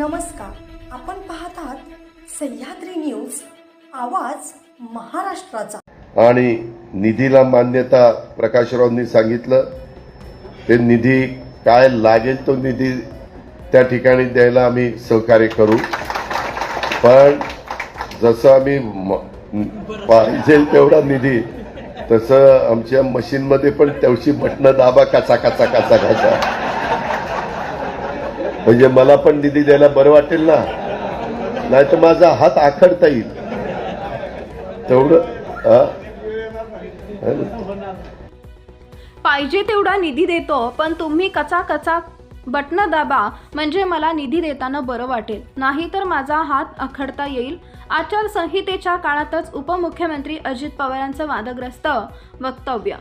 नमस्कार. आपण पाहत आहात सह्याद्री न्यूज आवाज महाराष्ट्राचा. आणि निधीला मान्यता प्रकाशरावनी सांगितलं. ते निधी काय लागेल तो निधी त्या ठिकाणी द्यायला आम्ही सहकार्य करू. पण जसं आम्ही म- पाहिजे तेवढा निधी तसं आमच्या मशीनमध्ये पण तेवढी बटणं दाबा कचा कचा कचा कचा. म्हणजे मला पण निधी द्यायला बरं वाटेल ना. नाही तर माझा हात आखडता येईल. तेवढं पाहिजे तेवढा निधी देतो पण तुम्ही कचा कचा बटणं दाबा म्हणजे मला निधी देताना बरं वाटेल. नाही तर माझा हात आखडता येईल. आचारसंहितेच्या काळातच उपमुख्यमंत्री अजित पवारांचं वादग्रस्त वक्तव्य.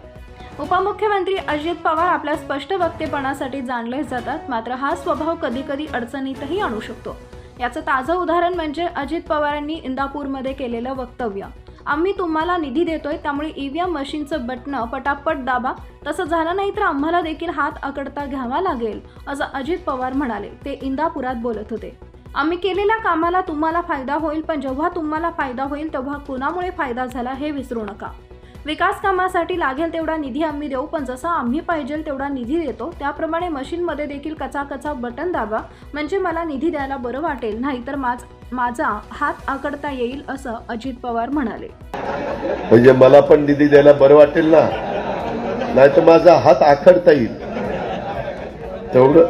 उपमुख्यमंत्री अजित पवार आपल्या स्पष्ट वक्तेपणासाठी जाणले जातात मात्र हा स्वभाव कधी कधी अडचणीतही आणू शकतो. याचं ताजं उदाहरण म्हणजे अजित पवारांनी इंदापूरमध्ये केलेलं वक्तव्य. आम्ही तुम्हाला निधी देतोय त्यामुळे ईव्हीएम मशीनचं बटणं पटापट दाबा. तसं झालं नाही तर आम्हाला देखील हात आकडता घ्यावा लागेल असं अजित पवार म्हणाले. ते इंदापुरात बोलत होते. आम्ही केलेल्या कामाला तुम्हाला फायदा होईल पण जेव्हा तुम्हाला फायदा होईल तेव्हा कुणामुळे फायदा झाला हे विसरू नका. विकास कामासाठी लागेल तेवढा निधी आम्ही देऊ पण जसा आम्ही पाहिजे तेवढा निधी देतो त्याप्रमाणे मशीनमध्ये देखील कचा कचा बटन दाबा म्हणजे मला निधी द्यायला बरं वाटेल नाहीतर माझ माझा हात आकडता येईल असं अजित पवार म्हणाले. म्हणजे मला पण निधी द्यायला बरं वाटेल ना? नाही तर माझा हात आखडता येईल. तेवढं